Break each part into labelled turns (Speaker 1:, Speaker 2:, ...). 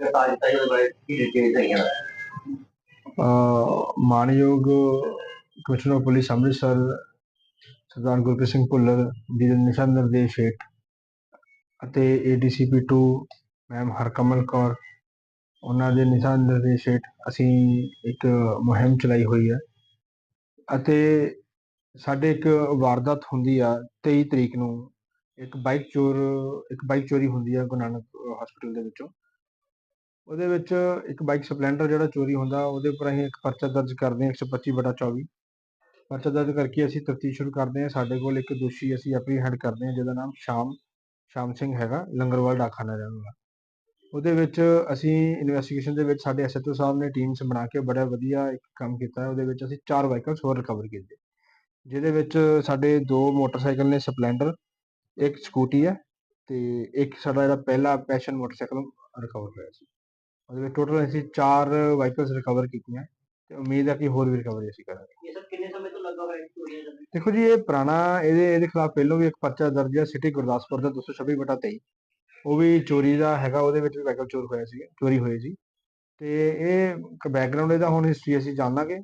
Speaker 1: ਗ੍ਰਿਫਤਾਰ ਕੀਤਾ ਜੀ ਉਹਦੇ ਬਾਰੇ ਕੀ ਡਿਟੇਲਸ ਹੈਗੀਆਂ?
Speaker 2: ਮਾਨਯੋਗ ਕਮਿਸ਼ਨਰ ਪੁਲਿਸ ਅੰਮ੍ਰਿਤਸਰ ਸਰਦਾਰ ਗੁਰਪ੍ਰੀਤ ਸਿੰਘ ਭੁੱਲਰ ਜੀ ਦੇ ਨਿਸ਼ਾਨ ਨਿਰਦੇਸ਼ ਹੇਠ ਅਤੇ ਏਡੀਸੀਪੀ 2 ਮੈਮ ਹਰਕਮਲ ਕੌਰ, ਉਹਨਾਂ ਦੇ ਨਿਸ਼ਾਨ ਨਿਰਦੇਸ਼ ਹੇਠ ਅਸੀਂ ਇੱਕ ਮੁਹਿੰਮ ਚਲਾਈ ਹੋਈ ਹੈ ਅਤੇ ਸਾਡੇ ਇੱਕ ਵਾਰਦਾਤ ਹੁੰਦੀ ਆ 23 ਤਰੀਕ ਨੂੰ, ਇੱਕ ਬਾਈਕ ਚੋਰ, ਇੱਕ ਬਾਈਕ ਚੋਰੀ ਹੁੰਦੀ ਆ ਗੁਰੂ ਨਾਨਕ ਹਸਪੀਟਲ ਦੇ ਵਿੱਚੋਂ। ਉਹਦੇ ਵਿੱਚ ਇੱਕ ਬਾਈਕ ਸਪਲੈਂਡਰ ਜਿਹੜਾ ਚੋਰੀ ਹੁੰਦਾ, ਉਹਦੇ ਉੱਪਰ ਅਸੀਂ ਇੱਕ ਪਰਚਾ ਦਰਜ ਕਰਦੇ ਹਾਂ 125 ਬਟਾ 24 ਪਰਚਾ ਦਰਜ ਕਰਕੇ ਅਸੀਂ ਤਫਤੀਸ਼ ਸ਼ੁਰੂ ਕਰਦੇ ਹਾਂ। ਸਾਡੇ ਕੋਲ ਇੱਕ ਦੋਸ਼ੀ ਅਸੀਂ ਐਪਰੀਹੈਂਡ ਕਰਦੇ ਹਾਂ, ਜਿਹਦਾ ਨਾਮ ਸ਼ਾਮ ਸ਼ਾਮ ਸਿੰਘ ਹੈਗਾ, ਲੰਗਰਵਾਲ ਡਾਕਖਾਨਾ ਰਹਿਣ ਵਾਲਾ। ਉਹਦੇ ਵਿੱਚ ਅਸੀਂ ਇਨਵੈਸਟੀਗੇਸ਼ਨ ਦੇ ਵਿੱਚ ਸਾਡੇ ਐਸਐਚਓ ਸਾਹਿਬ ਨੇ ਟੀਮਸ ਬਣਾ ਕੇ ਬੜਾ ਵਧੀਆ ਇੱਕ ਕੰਮ ਕੀਤਾ ਉਹਦੇ ਵਿੱਚ ਅਸੀਂ ਚਾਰ ਵਾਹੀਕਲਸ ਹੋਰ ਰਿਕਵਰ ਕੀਤੇ। ਜਿਹਦੇ ਵਿੱਚ ਸਾਡੇ ਦੋ ਮੋਟਰਸਾਈਕਲ ਨੇ ਸਪਲੈਂਡਰ, ਇੱਕ ਸਕੂਟੀ ਹੈ ਤੇ ਇੱਕ ਸਾਡਾ ਜਿਹੜਾ ਪਹਿਲਾ ਪੈਸ਼ਨ ਮੋਟਰਸਾਈਕਲ ਰਿਕਵਰ ਹੋਇਆ ਸੀ। ਉਹਦੇ ਵਿੱਚ ਟੋਟਲ ਅਸੀਂ ਚਾਰ ਵਾਹੀਕਲਸ ਰਿਕਵਰ ਕੀਤੀਆਂ ਤੇ ਉਮੀਦ ਹੈ ਕਿ ਹੋਰ ਵੀ ਰਿਕਵਰੀ ਅਸੀਂ ਕਰਾਂਗੇ
Speaker 1: ਇਹ ਸਭ ਕਿੰਨੇ ਸਮੇਂ ਤੋਂ ਲੱਗਾ ਹੋਇਆ ਹੈ ਚੋਰੀਆਂ ਦਾ
Speaker 2: ਦੇਖੋ ਜੀ ਇਹ ਪੁਰਾਣਾ ਇਹਦੇ ਇਹਦੇ ਖਿਲਾਫ ਪਹਿਲਾਂ ਵੀ ਇੱਕ ਪਰਚਾ ਦਰਜ ਹੈ ਸਿਟੀ ਗੁਰਦਾਸਪੁਰ ਦਾ 226 ਬਟਾ 23 ਉਹ ਵੀ ਚੋਰੀ ਦਾ ਹੈਗਾ ਉਹਦੇ ਵਿੱਚ ਵੀ ਵਾਹੀਕਲ ਚੋਰ ਹੋਇਆ ਸੀ ਚੋਰੀ ਹੋਈ ਸੀ ਤੇ ਇਹ ਬੈਕਗ੍ਰਾਉਂਡ ਇਹਦਾ ਹੁਣ ਹਿਸਟਰੀ ਅਸੀਂ ਜਾਣਾਂਗੇ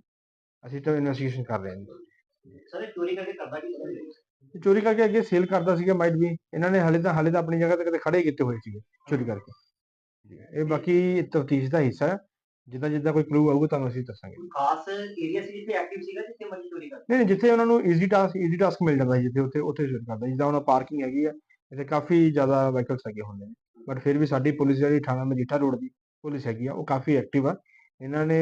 Speaker 2: ਅਸੀਂ ਤਾਂ ਇਨਵੈਸਟੀਗੇਸ਼ਨ ਕਰ ਰਹੇ ਹਾਂ ਜੀ
Speaker 1: ਸਰ ਇਹ ਚੋਰੀ ਕਰਕੇ ਕਰਦਾ ਕੀ
Speaker 2: ਚੋਰੀ ਕਰਕੇ ਅੱਗੇ ਸੇਲ ਕਰਦਾ ਸੀਗਾ ਮਾਈਟ ਵੀ ਇਹਨਾਂ ਨੇ ਹਲੇ ਤਾਂ ਹਲੇ ਤਾਂ ਆਪਣੀ ਜਗ੍ਹਾ ਤੇ ਕਦੇ ਖੜੇ ਕੀਤੇ ਹੋਏ ਸੀਗੇ ਚੋਰੀ ਕਰਕੇ ਇਹ ਬਾਕੀ ਤਫਤੀਸ਼ ਦਾ ਹਿੱਸਾ ਹੈ। ਜਿੱਦਾਂ ਜਿੱਦਾਂ ਕੋਈ ਕਲੂ ਆਊਗਾ ਤੁਹਾਨੂੰ ਅਸੀਂ ਦੱਸਾਂਗੇ।
Speaker 1: ਖਾਸ ਏਰੀਆ ਸੀ ਜਿੱਥੇ ਐਕਟਿਵ ਸੀਗਾ ਜਿੱਥੇ ਮਨੀ ਚੋਰੀ ਕਰਦਾ।
Speaker 2: ਨਹੀਂ ਨਹੀਂ, ਜਿੱਥੇ ਉਹਨਾਂ ਨੂੰ ਈਜ਼ੀ ਟਾਸਕ ਈਜ਼ੀ ਟਾਸਕ ਮਿਲ ਜਾਂਦਾ ਸੀ ਜਿੱਥੇ ਉੱਥੇ ਉੱਥੇ ਸ਼ੁਰੂ ਕਰਦਾ ਜਿੱਦਾਂ ਉਹਨਾਂ ਪਾਰਕਿੰਗ ਹੈਗੀ ਆ ਇੱਥੇ ਕਾਫੀ ਜ਼ਿਆਦਾ ਵਾਹੀਕਲਸ ਲੱਗੇ ਹੁੰਦੇ ਨੇ। ਬਟ ਫਿਰ ਵੀ ਸਾਡੀ ਪੁਲਿਸ ਜਿਹੜੀ ਥਾਣਾ ਮਜੀਠਾ ਰੋਡ ਦੀ ਪੁਲਿਸ ਹੈਗੀ ਆ ਉਹ ਕਾਫੀ ਐਕਟਿਵ ਆ। ਇਹਨਾਂ ਨੇ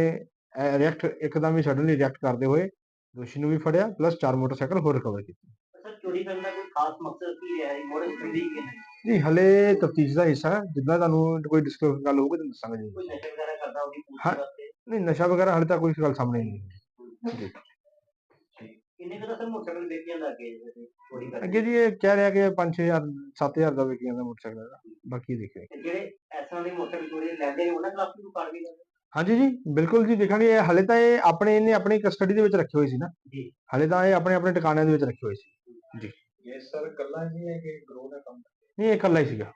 Speaker 2: ਰਿਐਕਟ ਇੱਕਦਮ ਹੀ ਸਡਨਲੀ ਰਿਐਕਟ ਕਰਦੇ ਹੋਏ ਦੋਸ਼ੀ ਨੂੰ ਵੀ ਫੜਿਆ ਪਲੱਸ ਚਾਰ ਮੋਟਰਸਾਈਕਲ ਹੋਰ ਰਿਕਵਰ ਕੀਤੇ
Speaker 1: ਸਰ ਚੋਰੀ ਕਰਨ ਦਾ ਕੋਈ ਖਾਸ ਮਕਸਦ ਕੀ ਹੈ? ਮੋਡਲ ਸਟੱਡੀ ਕੀ ਹੈ?
Speaker 2: ਜੀ ਹਲੇ ਤਫਤੀਸ਼ ਦਾ ਹਿੱਸਾ ਹੈ। ਜਿੱਦਾਂ ਤੁਹਾਨੂੰ ਕੋਈ ਡਿਸਕਲੋਜ਼ ਗੱਲ ਹੋਊਗੀ ਤੁਹਾਨੂੰ ਦੱਸਾਂਗੇ ਜੀ
Speaker 1: ਕੋਈ ਨਸ਼ਾ ਵਗੈਰਾ ਕਰਦਾ ਉਹਦੀ
Speaker 2: ਹਾਂ।
Speaker 1: ਵਾਸਤੇ?
Speaker 2: ਨਹੀਂ ਨਸ਼ਾ ਵਗੈਰਾ ਹਲੇ ਤੱਕ ਕੋਈ ਗੱਲ ਸਾਹਮਣੇ ਨਹੀਂ ਆਈ। ਜੀ।
Speaker 1: ਕਿੰਨੇ ਕੁ ਦਾ ਸਰ ਮੋਟਰਸਾਈਕਲ ਅੱਗੇ? ਜਿਹੜੇ ਚੋਰੀ ਕਰਕੇ
Speaker 2: ਅੱਗੇ ਜੀ ਇਹ ਕਹਿ ਰਿਹਾ ਕਿ 5-6000 7000 ਦਾ ਵਿਕ ਜਾਂਦਾ ਮੋਟਰਸਾਈਕਲ ਦਾ ਬਾਕੀ ਦੇਖੇ
Speaker 1: ਤੇ ਜਿਹੜੇ ਤਰ੍ਹਾਂ ਦੇ ਮੋਟਰਸਾਈਕਲ ਚੋਰੀ ਲੈਂਦੇ ਨੇ ਉਹਨਾਂ ਖਿਲਾਫ ਵੀ ਕਾਰਵਾਈ ਕਰਦੇ
Speaker 2: ਹਾਂਜੀ ਜੀ ਬਿਲਕੁਲ ਜੀ ਦੇਖਾਂਗੇ ਇਹ ਹਲੇ ਤਾਂ ਇਹ ਆਪਣੇ ਇਹਨੇ ਆਪਣੀ ਕਸਟਡੀ ਦੇ ਵਿੱਚ ਰੱਖੇ ਹੋਏ ਸੀ ਨਾ।
Speaker 1: ਜੀ।
Speaker 2: ਹਲੇ ਤਾਂ ਇਹ ਆਪਣੇ ਆਪਣੇ ਟਿਕਾਣਿਆਂ ਦੇ ਵਿੱਚ ਰੱਖੇ ਹੋਏ ਸੀ।
Speaker 3: ਇਹ ਸਰ ਕੱਲਾ ਹੀ ਹੈ ਕਿ ਗਰੋਹ ਦਾ ਕੰਮ
Speaker 2: ਨਹੀਂ ਇਹ ਇਕੱਲਾ ਹੀ ਸੀਗਾ।